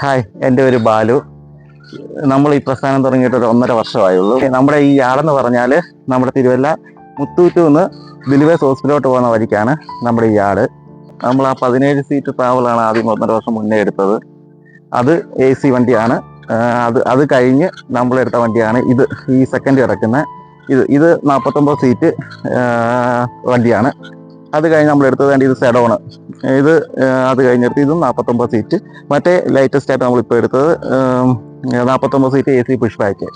Hi എന്റെ പേര് ബാലു. നമ്മൾ ഈ പ്രസ്ഥാനം തുടങ്ങിയിട്ട് ഒരു ഒന്നര വർഷമായുള്ളൂ. നമ്മുടെ ഈ ആളെന്ന് പറഞ്ഞാൽ നമ്മുടെ തിരുവല്ല മുത്തൂറ്റു നിന്ന് ദിലിവേസ് ഹോസ്പിറ്റലോട്ട് പോകുന്ന വഴിക്കാണ് നമ്മുടെ ഈ യാട് നമ്മൾ ആ പതിനേഴ് സീറ്റ് ട്രാവലാണ് ആദ്യം ഒന്നര വർഷം മുന്നേ എടുത്തത്. അത് എ സി വണ്ടിയാണ്. അത് അത് കഴിഞ്ഞ് നമ്മൾ എടുത്ത വണ്ടിയാണ് ഇത്. ഈ സെക്കൻഡ് കിടക്കുന്ന ഇത് ഇത് നാൽപ്പത്തൊമ്പത് സീറ്റ് വണ്ടിയാണ്. അത് കഴിഞ്ഞ് നമ്മൾ എടുത്തത് വേണ്ടി ഇത് സെഡോണ് ഇത് അത് കഴിഞ്ഞിട്ട് ഇതും നാൽപ്പത്തൊമ്പത് സീറ്റ് മറ്റേ ലേറ്റസ്റ്റ് ആയിട്ട് നമ്മളിപ്പോൾ എടുത്തത് നാൽപ്പത്തൊമ്പത് seat A C push back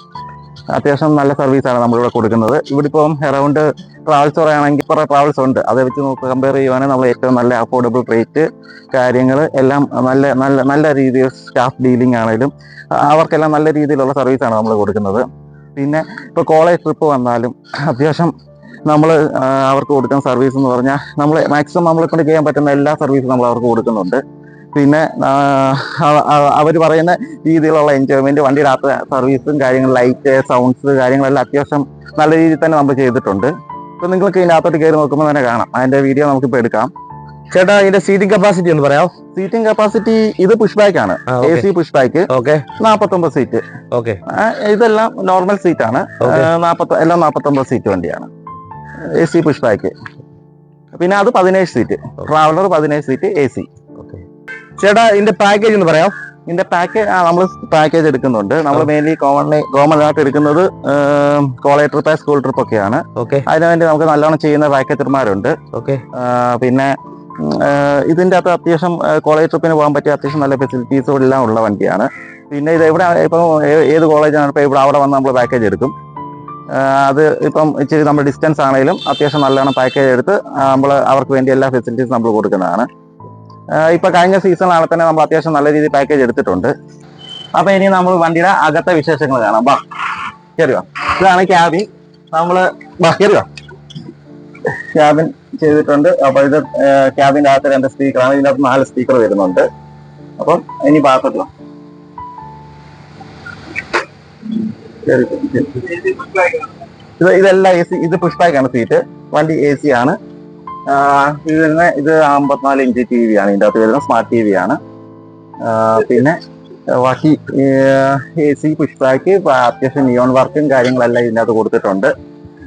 അത്യാവശ്യം നല്ല സർവീസാണ് നമ്മളിവിടെ കൊടുക്കുന്നത്. ഇവിടെ ഇപ്പം അറൗണ്ട് ട്രാവൽസ് പറയുകയാണെങ്കിൽ കുറേ ട്രാവൽസ് ഉണ്ട്. അത് വെച്ച് നോക്കുക കമ്പയർ ചെയ്യുവാണെങ്കിൽ നമ്മൾ ഏറ്റവും നല്ല അഫോർഡബിൾ റേറ്റ് കാര്യങ്ങൾ എല്ലാം നല്ല നല്ല നല്ല രീതിയിൽ സ്റ്റാഫ് ഡീലിംഗ് ആണെങ്കിലും അവർക്കെല്ലാം നല്ല രീതിയിലുള്ള സർവീസാണ് നമ്മൾ കൊടുക്കുന്നത്. പിന്നെ ഇപ്പോൾ കോളേജ് ട്രിപ്പ് വന്നാലും അത്യാവശ്യം നമ്മൾ അവർക്ക് കൊടുക്കുന്ന സർവീസ് എന്ന് പറഞ്ഞാൽ നമ്മൾ മാക്സിമം നമ്മളെ കൊണ്ട് ചെയ്യാൻ പറ്റുന്ന എല്ലാ സർവീസും നമ്മൾ അവർക്ക് കൊടുക്കുന്നുണ്ട്. പിന്നെ അവർ പറയുന്ന രീതിയിലുള്ള എൻജോയ്മെന്റ് വണ്ടിയുടെ അകത്ത് സർവീസും കാര്യങ്ങൾ ലൈറ്റ് സൗണ്ട്സ് കാര്യങ്ങളെല്ലാം അത്യാവശ്യം നല്ല രീതിയിൽ തന്നെ നമ്മൾ ചെയ്തിട്ടുണ്ട്. ഇപ്പം നിങ്ങൾക്ക് ഇതിനകത്തോട്ട് കയറി നോക്കുമ്പോൾ തന്നെ കാണാം. അതിന്റെ വീഡിയോ നമുക്കിപ്പോൾ എടുക്കാം. ചേട്ടാ ഇതിന്റെ സീറ്റിംഗ് കപ്പാസിറ്റി ഒന്ന് പറയാം സീറ്റിംഗ് കപ്പാസിറ്റി ഇത് പുഷ് ബാക്ക് ആണ്. A C push back okay നാപ്പത്തൊമ്പത് seat okay ഇതെല്ലാം നോർമൽ സീറ്റ് ആണ്. നാപ്പത്തി എല്ലാം നാപ്പത്തൊമ്പത് സീറ്റ് വണ്ടിയാണ്. എ സി പുഷ് ബാക്ക് പിന്നെ അത് പതിനേഴ് സീറ്റ് ട്രാവലർ പതിനേഴ് സീറ്റ് എ സി ഓക്കെ ചേട്ടാ ഇതിന്റെ പാക്കേജ് എന്ന് പറയാം. ഇതിന്റെ പാക്കേജ് നമ്മൾ പാക്കേജ് എടുക്കുന്നുണ്ട്. നമ്മൾ മെയിൻലി കോമൺലി കോമൺ ആയിട്ട് എടുക്കുന്നത് കോളേജ് ട്രിപ്പ് സ്കൂൾ ട്രിപ്പ് ഒക്കെയാണ്. ഓക്കെ അതിനുവേണ്ടി നമുക്ക് നല്ലോണം ചെയ്യുന്ന പാക്കേജർമാരുണ്ട് ഓക്കെ പിന്നെ ഇതിന്റെ ഇതിന്റെ അകത്ത് അത്യാവശ്യം കോളേജ് ട്രിപ്പിന് പോകാൻ പറ്റിയ അത്യാവശ്യം നല്ല ഫെസിലിറ്റീസും എല്ലാം ഉള്ള വണ്ടിയാണ്. പിന്നെ ഇത് എവിടെ ഇപ്പം ഏത് കോളേജാണ് ഇപ്പം ഇവിടെ അവിടെ വന്ന് നമ്മൾ പാക്കേജ് എടുക്കും. ആ, അത് ഇപ്പം ഇച്ചിരി നമ്മൾ ഡിസ്റ്റൻസ് ആണെങ്കിലും അത്യാവശ്യം നല്ലവണ്ണം പാക്കേജ് എടുത്ത് നമ്മൾ അവർക്ക് വേണ്ടി എല്ലാ ഫെസിലിറ്റീസും നമ്മൾ കൊടുക്കുന്നതാണ്. ഇപ്പം കഴിഞ്ഞ സീസണിലാണ് തന്നെ നമ്മൾ അത്യാവശ്യം നല്ല രീതിയിൽ പാക്കേജ് എടുത്തിട്ടുണ്ട്. അപ്പം ഇനി നമ്മൾ വണ്ടിയുടെ അകത്തെ വിശേഷങ്ങൾ കാണാം. ബാ കയറിയോ ഇതാണ് ക്യാബിൻ. നമ്മൾ ബാ കയറിയോ ക്യാബിൻ ചെയ്തിട്ടുണ്ട്. അപ്പോൾ ഇത് ക്യാബിന്റെ അകത്ത് രണ്ട് സ്പീക്കറാണ് ഇതിനകത്ത് നാല് സ്പീക്കർ വരുന്നുണ്ട്. അപ്പം ഇനി ഭാഗത്തോട്ട് ഇത് ഇതെല്ലാം എ സി ഇത് പുഷ് ബാക്ക് ആണ് സീറ്റ് വണ്ടി എ സി ആണ്. ഇത് തന്നെ ഇത് അമ്പത്തിനാല് ഇഞ്ച് ടി വി ആണ്. ഇതിന്റെ അകത്ത് വരുന്ന സ്മാർട്ട് ടി വി ആണ്. പിന്നെ ബാക്കി എ സി പുഷ് ബാക്ക് അത്യാവശ്യം നിയോൺ വർക്കും കാര്യങ്ങളെല്ലാം ഇതിന്റെ അകത്ത് കൊടുത്തിട്ടുണ്ട്.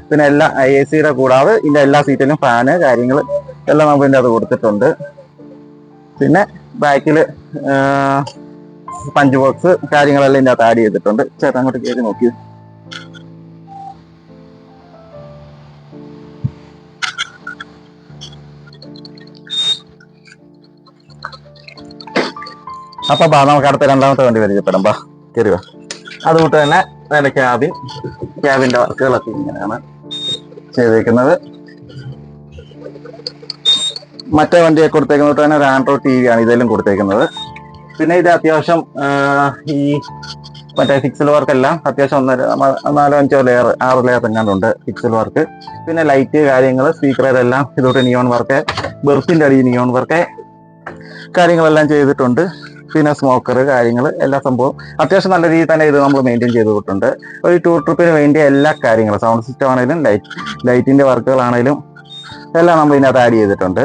പിന്നെ എല്ലാ എ സിയുടെ കൂടാതെ ഇതിന്റെ എല്ലാ സീറ്റിലും ഫാന് കാര്യങ്ങൾ എല്ലാം നമുക്ക് ഇതിന്റെ അകത്ത് കൊടുത്തിട്ടുണ്ട്. പിന്നെ പഞ്ച് ബോക്സ് കാര്യങ്ങളെല്ലാം ഇതിനകത്ത് ആഡ് ചെയ്തിട്ടുണ്ട്. ചേട്ടൻ അങ്ങോട്ട് കയറി നോക്കി. അപ്പൊ ബാ നമുക്ക് അടുത്ത രണ്ടാമത്തെ വണ്ടി പരിചയപ്പെടാം. ബാ കയറി വാ. അതുകൊണ്ട് തന്നെ നല്ല ക്യാബിൻ ക്യാബിന്റെ വർക്കുകളൊക്കെ ഇങ്ങനെയാണ് ചെയ്തേക്കുന്നത്. മറ്റേ വണ്ടിയെ കൊടുത്തേക്കുന്നത് തന്നെ ഒരു ആൻഡ്രോയിഡ് ടി വി ആണ്. ഇതെല്ലാം കൊടുത്തേക്കുന്നത്. പിന്നെ ഇത് അത്യാവശ്യം ഈ മറ്റേ ഫിക്സൽ വർക്ക് എല്ലാം അത്യാവശ്യം ഒന്നര നാലോ അഞ്ചോ ലെയർ ആറ് ലെയർ എങ്ങാണ്ടുണ്ട് ഫിക്സൽ വർക്ക് പിന്നെ ലൈറ്റ് കാര്യങ്ങൾ സ്പീക്കറെല്ലാം ഇതോട്ട് നിയോൺ വർക്ക് ബെർത്തിന്റെ അടിയിൽ നിയോൺ വർക്ക് കാര്യങ്ങളെല്ലാം ചെയ്തിട്ടുണ്ട്. പിന്നെ സ്മോക്കർ കാര്യങ്ങൾ എല്ലാ സംഭവം അത്യാവശ്യം നല്ല രീതിയിൽ തന്നെ ഇത് നമ്മൾ മെയിന്റെയിൻ ചെയ്തിട്ടുണ്ട് ഒരു ടൂർ ട്രിപ്പിന് വേണ്ടി എല്ലാ കാര്യങ്ങളും സൗണ്ട് സിസ്റ്റം ആണെങ്കിലും ലൈറ്റ് ലൈറ്റിന്റെ വർക്കുകളാണെങ്കിലും എല്ലാം നമ്മൾ ഇതിനകത്ത് ആഡ് ചെയ്തിട്ടുണ്ട്.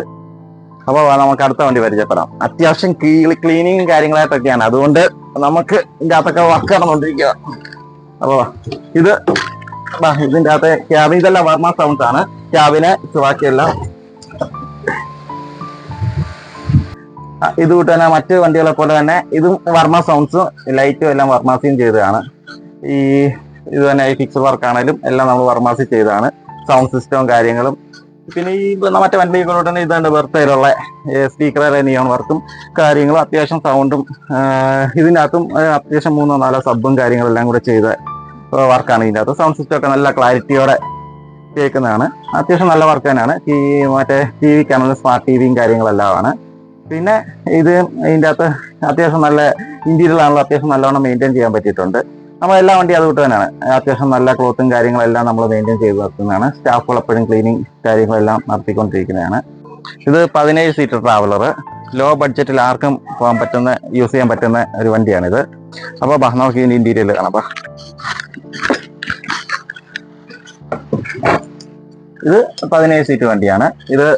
അപ്പോൾ നമുക്ക് അടുത്ത വണ്ടി പരിചയപ്പെടാം. അത്യാവശ്യം ക്ലീ ക്ലീനിങ്ങും കാര്യങ്ങളായിട്ടൊക്കെയാണ്. അതുകൊണ്ട് നമുക്ക് ഇതിന്റെ അകത്തൊക്കെ വർക്ക് നടന്നുകൊണ്ടിരിക്കുക അപ്പോൾ ഇത് ഇതിന്റെ അകത്തെ ക്യാബിൻ ഇതെല്ലാം വർമ്മ സൗണ്ട്സ് ആണ്. ക്യാബിനെ ബാക്കിയെല്ലാം ഇത് കൂട്ട് തന്നെ മറ്റ് വണ്ടികളെ പോലെ തന്നെ ഇതും വർമ്മ സൗണ്ട്സും ലൈറ്റും എല്ലാം വർമാസിയും ചെയ്തതാണ്. ഈ ഇത് തന്നെ ഫിക്സ് വർക്ക് ആണെങ്കിലും എല്ലാം നമ്മൾ വർമാസി ചെയ്തതാണ്. സൗണ്ട് സിസ്റ്റവും കാര്യങ്ങളും പിന്നെ ഈ മറ്റേ വണ്ടികളോട് തന്നെ ഇതാണ് ബർത്തയിലുള്ള സ്പീക്കറെ നിയോൺ വർക്കും കാര്യങ്ങളും അത്യാവശ്യം സൗണ്ടും ഇതിനകത്തും അത്യാവശ്യം മൂന്നോ നാലോ സബും കാര്യങ്ങളെല്ലാം കൂടെ ചെയ്ത വർക്കാണ് ഇതിന്റെ അകത്ത് സൗണ്ട് സിസ്റ്റം ഒക്കെ നല്ല ക്ലാരിറ്റിയോടെ കേൾക്കുന്നതാണ്. അത്യാവശ്യം നല്ല വർക്ക് തന്നെയാണ്. ഈ മറ്റേ ടി വിക്കാണെങ്കിലും സ്മാർട്ട് ടി വിയും കാര്യങ്ങളെല്ലാം ആണ്. പിന്നെ ഇത് ഇതിന്റെ അകത്ത് അത്യാവശ്യം നല്ല ഇന്റീരിയലാണല്ലോ അത്യാവശ്യം നല്ലവണ്ണം മെയിന്റെയിൻ ചെയ്യാൻ പറ്റിയിട്ടുണ്ട്. നമ്മൾ എല്ലാ വണ്ടി വിട്ട് തന്നെയാണ്. അത്യാവശ്യം നല്ല ക്ലോത്തും കാര്യങ്ങളെല്ലാം നമ്മൾ മെയിന്റെയിൻ ചെയ്ത് നിർത്തുന്നതാണ് സ്റ്റാഫുകൾ എപ്പോഴും ക്ലീനിങ് കാര്യങ്ങളെല്ലാം നടത്തിക്കൊണ്ടിരിക്കുന്നതാണ്. ഇത് പതിനേഴ് സീറ്റർ ട്രാവലർ ലോ ബഡ്ജറ്റിൽ ആർക്കും പോകാൻ പറ്റുന്ന യൂസ് ചെയ്യാൻ പറ്റുന്ന ഒരു വണ്ടിയാണിത്. അപ്പോൾ ബാ നമുക്ക് ഇതിന്റെ ഇന്റീരിയൽ കാണാം. ഇത് പതിനേഴ് സീറ്റ് വണ്ടിയാണ്. ഇത്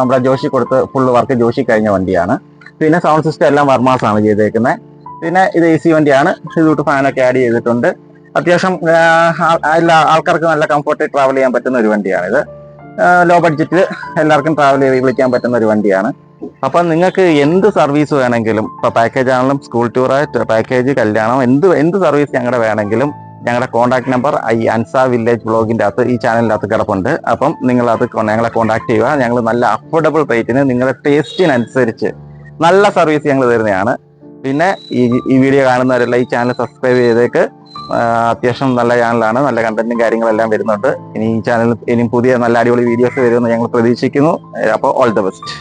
നമ്മുടെ ജോഷി കൊടുത്ത് ഫുള്ള് വർക്ക് ജോഷി കഴിഞ്ഞ വണ്ടിയാണ്. പിന്നെ സൗണ്ട് സിസ്റ്റം എല്ലാം വർമാസാണ് ചെയ്തേക്കുന്നത് പിന്നെ ഇത് എ സി വണ്ടിയാണ്. ഇതോട്ട് ഫാനൊക്കെ ആഡ് ചെയ്തിട്ടുണ്ട്. അത്യാവശ്യം എല്ലാ ആൾക്കാർക്ക് നല്ല കംഫർട്ട് ട്രാവൽ ചെയ്യാൻ പറ്റുന്ന ഒരു വണ്ടിയാണിത്. ലോ ബഡ്ജറ്റിൽ എല്ലാവർക്കും ട്രാവൽ ചെയ്ത് വിളിക്കാൻ പറ്റുന്ന ഒരു വണ്ടിയാണ്. അപ്പം നിങ്ങൾക്ക് എന്ത് സർവീസ് വേണമെങ്കിലും ഇപ്പോൾ പാക്കേജ് ആണെങ്കിലും സ്കൂൾ ടൂറായിട്ട് പാക്കേജ് കല്യാണം എന്ത് എന്ത് സർവീസ് ഞങ്ങളുടെ വേണമെങ്കിലും ഞങ്ങളുടെ കോൺടാക്ട് നമ്പർ ഈ അൻസ വില്ലേജ് ബ്ലോഗിന്റെ അകത്ത് ഈ ചാനലിന്റെ അകത്ത് കിടപ്പുണ്ട്. അപ്പം നിങ്ങളത് ഞങ്ങളെ കോൺടാക്ട് ചെയ്യുക. ഞങ്ങൾ നല്ല അഫോർഡബിൾ റേറ്റിന് നിങ്ങളുടെ ടേസ്റ്റിനനുസരിച്ച് നല്ല സർവീസ് ഞങ്ങൾ തരുന്നതാണ്. പിന്നെ ഈ ഈ വീഡിയോ കാണുന്നവരെല്ലാം ഈ ചാനൽ സബ്സ്ക്രൈബ് ചെയ്തേക്ക്. അത്യാവശ്യം നല്ല ചാനലാണ് നല്ല കണ്ടന്റും കാര്യങ്ങളെല്ലാം വരുന്നുണ്ട്. ഇനി ഈ ചാനൽ ഇനി പുതിയ നല്ല അടിപൊളി വീഡിയോസ് വരുമെന്ന് ഞങ്ങൾ പ്രതീക്ഷിക്കുന്നു. അപ്പോൾ ഓൾ ദ ബെസ്റ്റ്